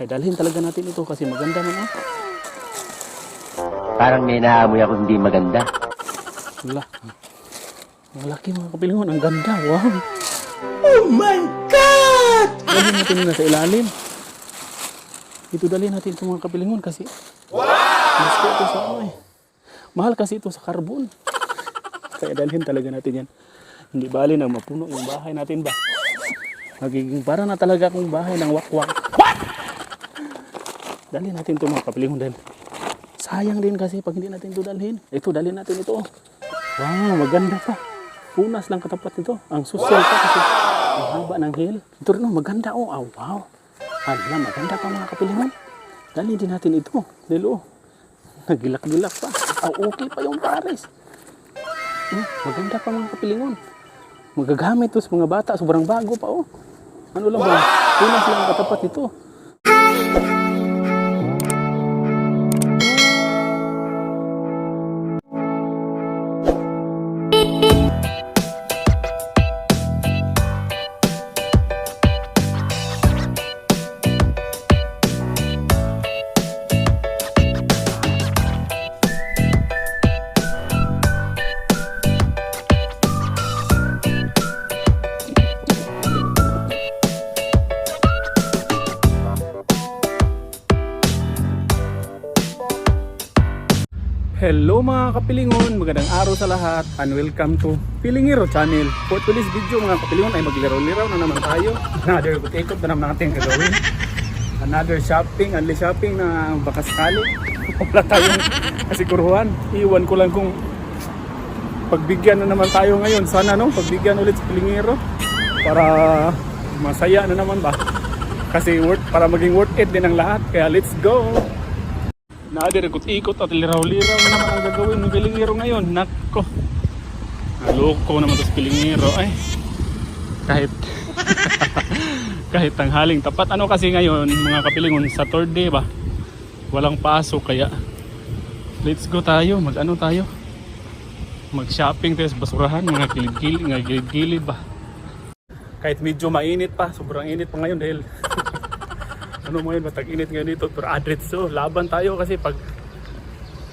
Kaya dalhin talaga natin ito kasi maganda man ah. Parang may naamoy ako hindi maganda. Wala. Ang laki mga kapilingon. Ang ganda. Wow. Oh my God! Dalhin natin na sa ilalim. Ito dalhin natin ito mga kapilingon kasi wow! Gusto ito sa eh. Mahal kasi ito sa carbon. Kaya dalhin talaga natin yan. Hindi bali na mapuno yung bahay natin ba? Magiging para na talaga akong bahay ng wakwak. Dalhin natin ito mga kapilingon dahil sayang din kasi pag hindi natin ito dalhin. Ito, dalhin natin ito. Wow, maganda pa. Punas lang katapat nito. Ang social pa kasi ang haba ng hill. Ito rin, oh, maganda oh. Ah, wow. Hala, maganda pa mga kapilingon. Dalhin din natin ito. Dahil oh, nagilak-gilak pa. Ah, okay pa yung pares. Hmm, maganda pa mga kapilingon. Magagamit to sa mga bata. Sobrang bago pa oh. Ano lang ba? Punas lang katapat nito. Hello mga kapilingon, magandang araw sa lahat and welcome to Pilingiro Channel. For today's video mga kapilingon ay maglaro-liraw na naman tayo. Another ikot na naman natin gagawin. Another shopping, only shopping na baka sakali. Wala tayong kasiguruhan. Iwan ko lang kung pagbigyan na naman tayo ngayon. Sana no, pagbigyan ulit sa Pilingiro para masaya na naman ba. Kasi worth, para maging worth it din ang lahat. Kaya let's go! Naadir ikot-ikot at liraw-liraw na naman ang gagawin ng pilingiro ngayon. Nako. Naloko naman to sa pilingiro. Ay. Kahit kahit tanghaling tapat. Ano kasi ngayon mga kapilingon Saturday ba? Walang pasok kaya let's go tayo. Mag ano tayo? Mag shopping tayo sa basurahan. Mga gilid-gilid, mga gilid-gilid ba? Kahit medyo mainit pa. Sobrang init pa ngayon dahil ano mo yun, matag init ngayon dito pero adretso, laban tayo kasi pag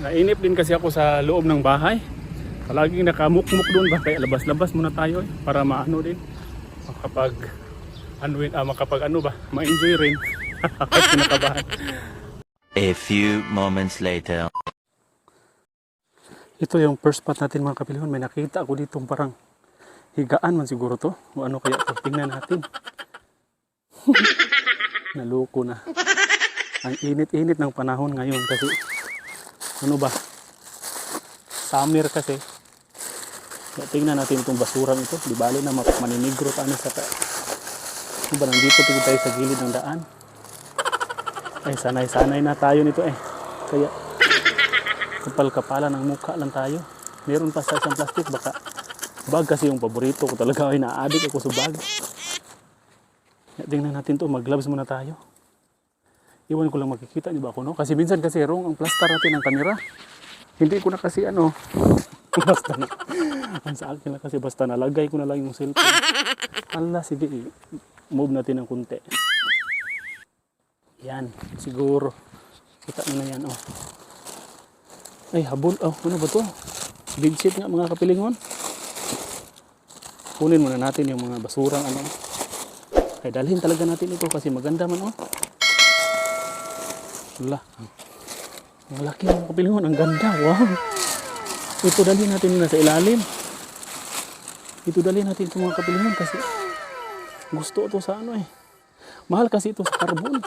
nainip din kasi ako sa loob ng bahay palaging nakamukmuk doon ba kaya labas-labas muna tayo eh, para maano din makapag ano, ah, makapag ano ba ma-enjoy rin. Kahit kinakabahan. A few moments later. ito yung first spot natin mga kapilihon may nakita ako dito parang higaan man siguro to. O ano kaya to? Tingnan natin Naluko na. Ang init-init ng panahon ngayon kasi ano ba? Summer kasi. Kaya tingnan natin itong basurang ito. Di bali na maninigro tayo sa ka. Ano ba nandito tingin tayo sa gilid ng daan? Ay sanay-sanay na tayo nito eh. Kaya kapal-kapala ng mukha lang tayo. Meron pa sa isang plastic baka bag kasi yung paborito ko talaga ay na-addict ako sa bag. Tingnan natin to, mag-gloves muna tayo. Iwan ko lang makikita, di ba ako, no? Kasi minsan kasi wrong ang plaster natin ng camera. Hindi ko na kasi ano, basta na. Ang sa akin lang kasi basta nalagay ko na lang yung cellphone. Ala, sige, move natin ng kunti. Yan, siguro. Kita mo na yan, oh. Ay, habol, oh, ano ba to? Bedsheet nga mga kapilingon. Kunin muna natin yung mga basurang ano. Kaya dalhin talaga natin ito kasi maganda man oh. Wala. Ang laki ng kapilingon. Ang ganda. Wow. Ito dalhin natin na sa ilalim. Ito dalhin natin ito mga kapilingon kasi gusto ito sa ano eh. Mahal kasi ito sa carbon.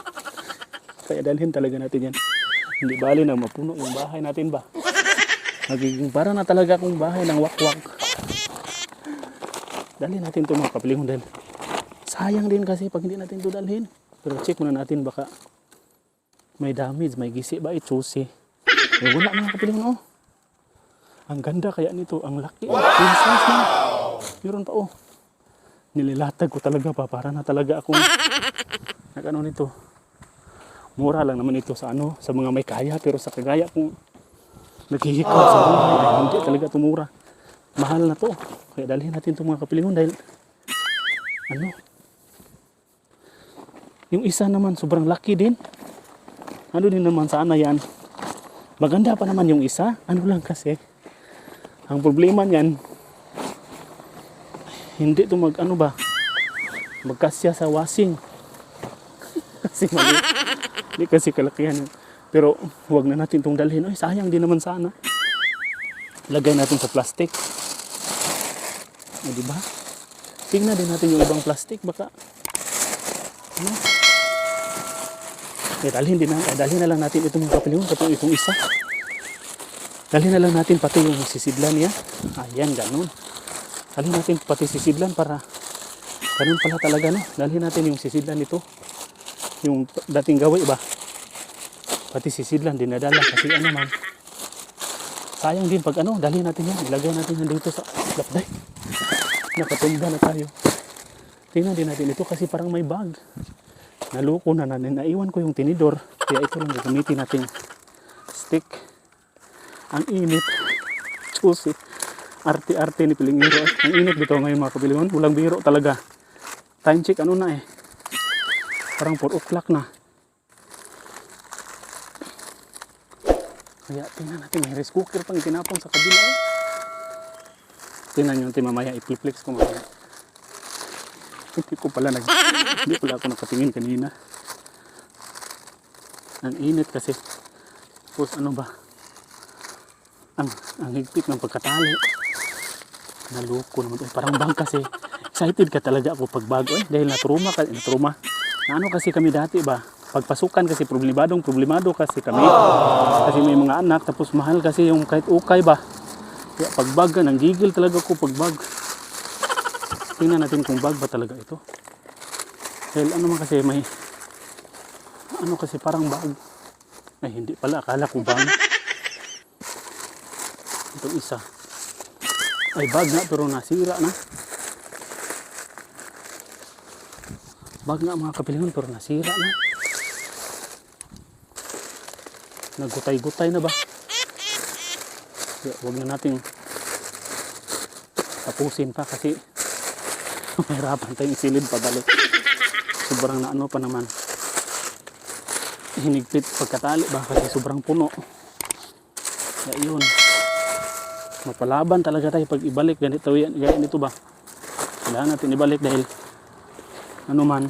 Kaya dalhin talaga natin yan. Hindi bali na mapuno yung bahay natin ba. Magiging para na talaga akong bahay ng wakwak. Dalhin natin ito mga kapilingon dahil sayang din kasi pag hindi natin ito. Pero check muna natin baka may damage, may gisi ba, itsusi. Eh, wala mga kapilingon, oh. Ang ganda kaya nito, ang laki. Wow! Yung size. Meron pa, oh. Nililatag ko talaga pa, para na talaga akong nag-ano nito. Mura lang naman ito sa ano, sa mga may kaya, pero sa kagaya kung naghihikaw sa buhay, ay hindi talaga tumura. Mahal na to. Kaya dalhin natin itong mga kapilingon dahil ano, Yung isa naman, sobrang laki din. Ano din naman sana yan. Maganda pa naman yung isa. Ano lang kasi, ang problema niyan, hindi to mag, ano ba, magkasya sa washing. kasi mali. Hindi kasi kalakihan. Pero, huwag na natin itong dalhin. Ay, sayang din naman sana. Lagay natin sa plastic. O, di ba? Tingnan din natin yung ibang plastic. Baka, ano? Eh, dalhin din na, dalhin na lang natin itong mga kapiliwan, pati itong isa. Dalhin na lang natin pati yung sisidlan niya. Ayan, ganun. Dalhin natin pati sisidlan para, ganun pala talaga, no? Dalhin natin yung sisidlan nito. Yung dating gawi ba? Pati sisidlan, dinadala kasi ano man. Sayang din pag ano, dalhin natin yan. Ilagay natin yan dito sa lapday. Nakatumba na tayo. Tingnan din natin ito kasi parang may bag. Naluko na na. Naiwan ko yung tinidor. Kaya ito lang gagamitin natin stick. Ang init. Susi. Arte-arte ni Pilingiro. Ang init dito ngayon mga kabilingon. Walang biro talaga. Time check ano na eh. Parang 4 o'clock na. Kaya tingnan natin. May rice cooker pang tinapon sa kabila. Eh. Tingnan nyo natin mamaya. I-flex ko mamaya. Hindi ko pala nag... Hindi pala ako nakatingin kanina. Ang init kasi. Tapos ano ba? Ang, ang higpit ng pagkatali. Naluko naman. Eh, parang bang kasi. Excited ka talaga ako pag bago eh. Dahil natruma ka. Natruma. Na ano kasi kami dati ba? Pagpasukan kasi problemadong problemado kasi kami. Kasi may mga anak. Tapos mahal kasi yung kahit ukay ba. Kaya pag bag ka, nanggigil talaga ako pag bag. Tingnan natin kung bag ba talaga ito. Dahil ano man kasi may ano kasi parang bag. Ay hindi pala, akala ko bag. Itong isa. Ay bag nga pero nasira na. Bag nga mga kapilingon pero nasira na. Nagutay-gutay na ba? Kaya huwag na nating tapusin pa kasi mahirapan tayong silid pabalik. Sobrang na ano pa naman. Hinigpit pagkatali ba kasi sobrang puno. Kaya yun. Mapalaban talaga tayo pag ibalik ganito yan. Gaya nito ba? Kailangan natin ibalik dahil ano man.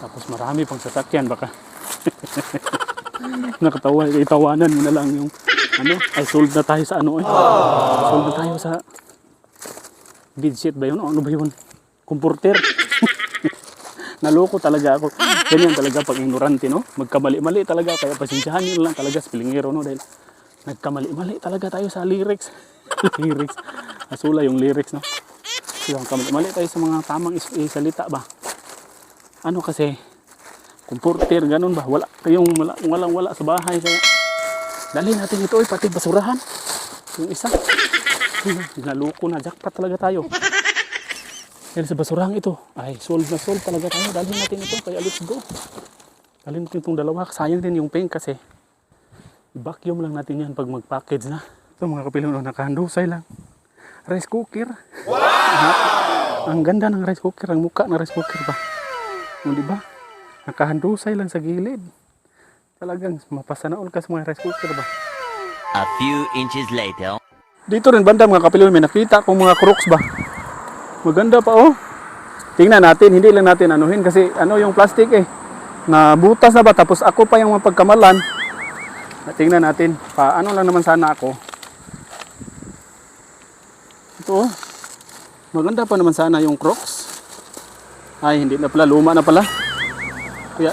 Tapos marami pang sasakyan baka. Nakatawa, itawanan mo na lang yung ano, ay sold na tayo sa ano eh. Sold na tayo sa bedsheet ba yun? Ano ba yun? Comforter. Naloko talaga ako. Ganyan talaga pag ignorante, no? Magkamali-mali talaga. Kaya pasensyahan nyo lang talaga sa no? Dahil nagkamali-mali talaga tayo sa lyrics. lyrics. Asula yung lyrics, no? Yung kamali-mali tayo sa mga tamang is- eh, salita ba? Ano kasi, comforter, ganun ba? Wala kayong wala, walang wala sa bahay. Kaya, dali natin ito, eh, pati basurahan. Yung isa. Naloko na, jackpot talaga tayo. Dahil sa basurang ito, ay sold na sold talaga tayo. Dalhin natin ito, kaya let's go. Dalhin natin itong dalawa. Sayang din yung pink kasi vacuum lang natin yan pag mag-package na. Ito mga kapilon, nakahandusay lang. Rice cooker. Wow! ang ganda ng rice cooker, ang mukha ng rice cooker ba? O, di ba? Nakahandusay lang sa gilid. Talagang mapasanaol ka sa mga rice cooker ba? A few inches later. Dito rin banda mga kapilon, may nakita kong mga crooks ba? Maganda pa oh. Tingnan natin, hindi lang natin anuhin kasi ano yung plastic eh. Na butas na ba tapos ako pa yung mapagkamalan. Tingnan natin, paano lang naman sana ako. Ito oh. Maganda pa naman sana yung crocs. Ay, hindi na pala, luma na pala. Kaya,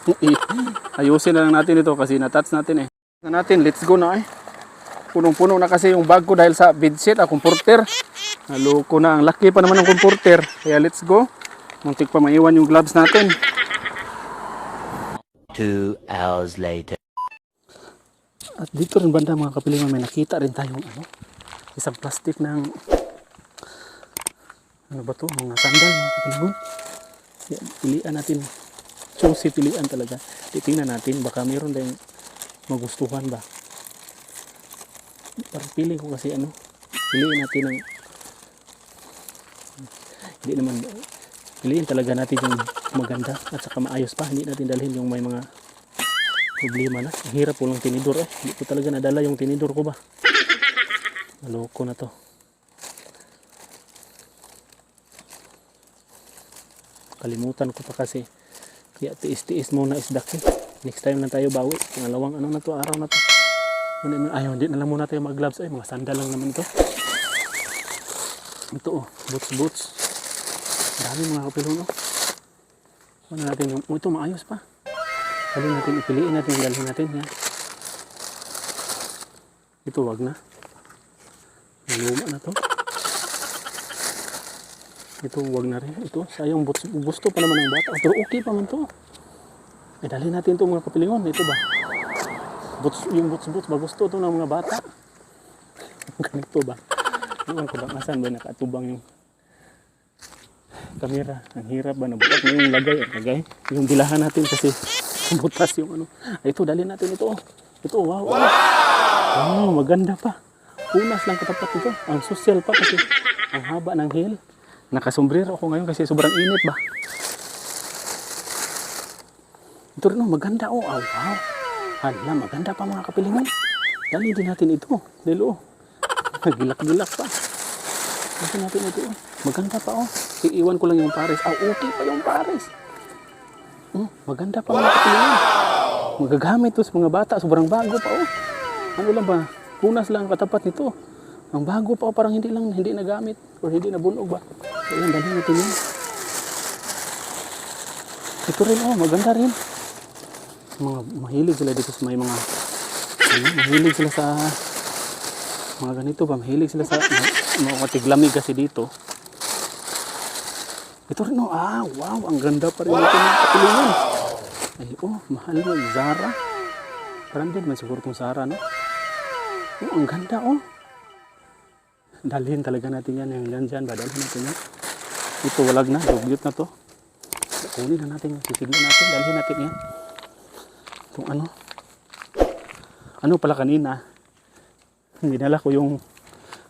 ayusin na lang natin ito kasi na-touch natin eh. Tingnan natin, let's go na eh. Punong-puno na kasi yung bag ko dahil sa bedsheet, ah, comforter. Naloko na. Ang laki pa naman ng comforter. Kaya let's go. Muntik pa maiwan yung gloves natin. Two hours later. At dito rin banda mga kapilingan may nakita rin tayong ano, isang plastic ng ano ba to? Mga sandal mga kapilingan. Kaya pilian natin. Choosy pilian talaga. Titingnan natin baka mayroon tayong magustuhan ba. Parang pili ko kasi ano, piliin natin ng hindi naman piliin talaga natin yung maganda at saka maayos pa. Hindi natin dalhin yung may mga problema na. Hirap po ng tinidor eh. Hindi ko talaga nadala yung tinidor ko ba. Maloko na to. Kalimutan ko pa kasi. Kaya tiis-tiis muna isdak eh. Next time lang tayo bawi. Pangalawang ano na to, araw na to. Hindi, ayaw, hindi na lang muna tayo mag-gloves. Ay, mga sandal lang naman to. Ito oh, boots boots. Dami mga kapilon oh. Ano natin yung, oh, ito maayos pa. Dali natin, ipiliin natin, dalhin natin yan. Ito wag na. Luma na to. Ito wag na rin. Ito, sayang boots, gusto pa naman ng bata. Pero okay pa man to. Eh, dalhin natin to mga kapilingon. Ito ba? Boots, yung boots boots ba gusto to ng mga bata? Ganito ba? Iwan ko ba asan ba nakatubang yung kamera. Ang hirap ba nabukas na yung lagay. Lagay. Yung bilahan natin kasi butas yung ano. Ay, ito, dali natin ito. Ito, wow. Wow! Wow, maganda pa. Punas lang katapat ito. Ang social pa kasi ang haba ng heel. Nakasombrero ako ngayon kasi sobrang init ba. Ito rin, oh, maganda. Oh, oh wow. Hala, maganda pa mga kapilingan. Dali din natin ito. Dilo. Gilak-gilak pa. Kasi natin ito. oh. Maganda pa oh. Iiwan ko lang yung pares. Ah, okay pa yung pares. Oh, maganda pa mga kapilingan. Magagamit to sa mga bata. Sobrang bago pa oh. Ano lang ba? Punas lang ang katapat nito. Ang bago pa oh. Parang hindi lang, hindi nagamit. Or hindi nabunog ba? Ayan, dali natin yun. Ito rin oh, maganda rin. Mga mahilig sila dito sa may mga ano, mahilig sila sa mga ganito ba, mahilig sila sa mga, katiglamig kasi dito. Ito rin oh, ah, wow, ang ganda pa rin ito ng katulungan. Ay, oh, mahal mo, Zara. Parang din man siguro kung Zara, no? Oh, ang ganda, oh. Dalhin talaga natin yan, yung yan dyan ba, natin yan. Ito, walag na, dugyot na to. Kunin na natin, sisiglan natin, dalhin natin yan. Itong ano, ano pala kanina, dinala ko yung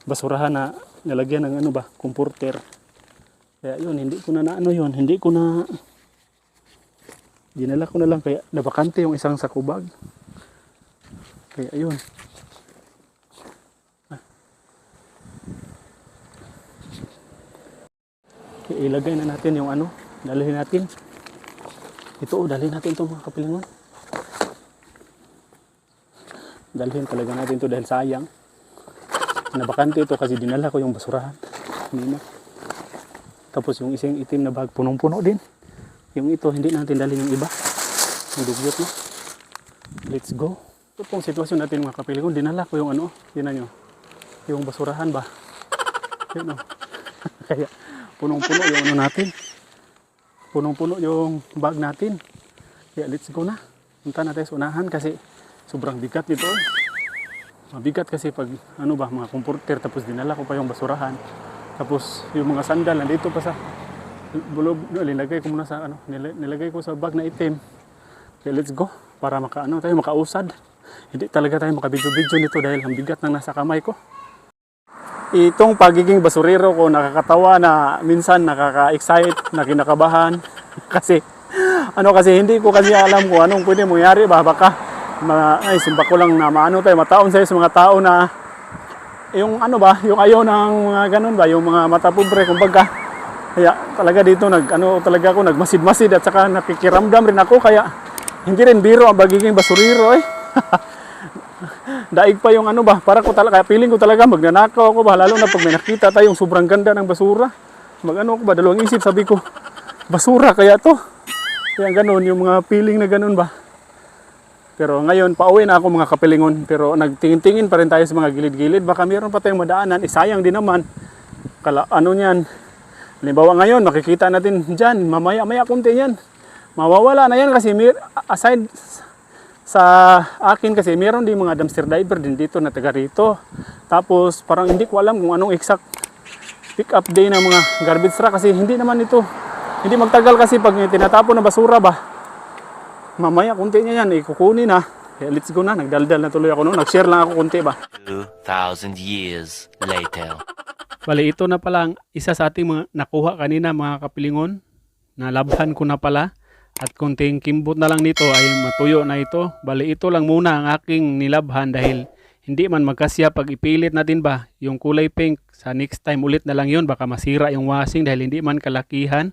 basurahan na nalagyan ng ano ba, comforter. Kaya yun, hindi ko na, na ano yun, hindi ko na dinala ko na lang kaya nabakante yung isang sakubag. Kaya yun. Kaya ilagay na natin yung ano, dalhin natin. Ito, oh, dalhin natin ito mga kapilingon. Dalhin talaga natin to dahil sayang. Nabakante ito kasi dinala ko yung basurahan. Kanina. Tapos yung isang itim na bag, punong-puno din. Yung ito, hindi natin dalhin yung iba. Yung dugyot no. Let's go. Ito pong sitwasyon natin mga kapilingon. Dinala ko yung ano, yun nyo. Yung basurahan ba. Yun o. Kaya punong-puno yung ano natin. Punong-puno yung bag natin. Kaya let's go na. Punta natin sa unahan kasi sobrang bigat nito. Mabigat kasi pag ano ba mga comforter tapos dinala ko pa yung basurahan. Tapos yung mga sandal nandito pa sa bulog nilagay ko muna sa ano nila- nilagay ko sa bag na itim. Okay, let's go para maka ano tayo makausad. Hindi talaga tayo makabidyo-bidyo nito dahil ang bigat ng nasa kamay ko. Itong pagiging basurero ko nakakatawa na minsan nakaka-excite, na kinakabahan kasi ano kasi hindi ko kasi alam kung anong pwede mangyari ba baka ma, ay simba ko lang na maano tayo mataon sa mga tao na yung ano ba yung ayaw ng mga ganun ba yung mga mata pobre kumbaga kaya talaga dito nag ano talaga ako nagmasid-masid at saka nakikiramdam rin ako kaya hindi rin biro ang pagiging basurero eh daig pa yung ano ba, para ko talaga, feeling ko talaga magnanakaw ako ba, lalo na pag may nakita tayong sobrang ganda ng basura. Magano ako ba, dalawang isip, sabi ko, basura kaya to. Kaya ganun, yung mga feeling na ganun ba. Pero ngayon, pauwi na ako mga kapilingon, pero nagtingin-tingin pa rin tayo sa mga gilid-gilid. Baka mayroon pa tayong madaanan, isayang din naman. Kala, ano niyan, halimbawa ngayon, makikita natin dyan, mamaya-maya kunti yan. Mawawala na yan kasi mir- aside sa akin kasi meron din mga dumpster diver din dito na taga rito. Tapos parang hindi ko alam kung anong exact pick up day ng mga garbage truck kasi hindi naman ito. Hindi magtagal kasi pag tinatapon na basura ba. Mamaya kunti niya yan, ikukunin na. Kaya let's go na, nagdaldal na tuloy ako noon. Nag-share lang ako kunti ba. 2,000 years later. Bali, ito na pala ang isa sa ating mga nakuha kanina mga kapilingon. nalabhan ko na pala. At kunting kimbot na lang nito ay matuyo na ito. Bali ito lang muna ang aking nilabhan dahil hindi man magkasya pag ipilit natin ba yung kulay pink sa next time ulit na lang yun baka masira yung washing dahil hindi man kalakihan.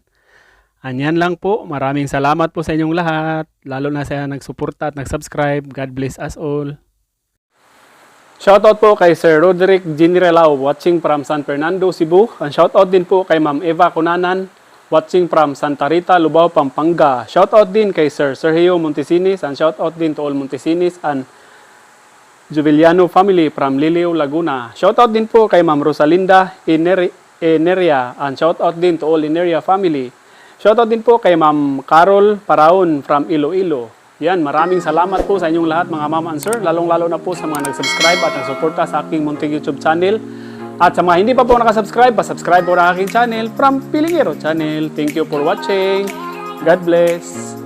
Anyan lang po. Maraming salamat po sa inyong lahat. Lalo na sa nagsuporta at nag-subscribe. God bless us all. Shoutout po kay Sir Roderick Ginrelao watching from San Fernando, Cebu. And shoutout din po kay Ma'am Eva Cunanan watching from Santa Rita, Lubao, Pampanga. Shoutout din kay Sir Sergio Montesinis and shoutout din to all Montesinis and Jubiliano family from Liliw, Laguna. Shoutout din po kay Ma'am Rosalinda Ineri- Eneria and shoutout din to all Ineria family. Shoutout din po kay Ma'am Carol Paraon from Iloilo. Yan, maraming salamat po sa inyong lahat mga ma'am and sir, lalong-lalo na po sa mga nag-subscribe at nagsuporta sa aking munting YouTube channel. At sa mga hindi pa po nakasubscribe, pa-subscribe po na aking channel from Pilingero Channel. Thank you for watching. God bless.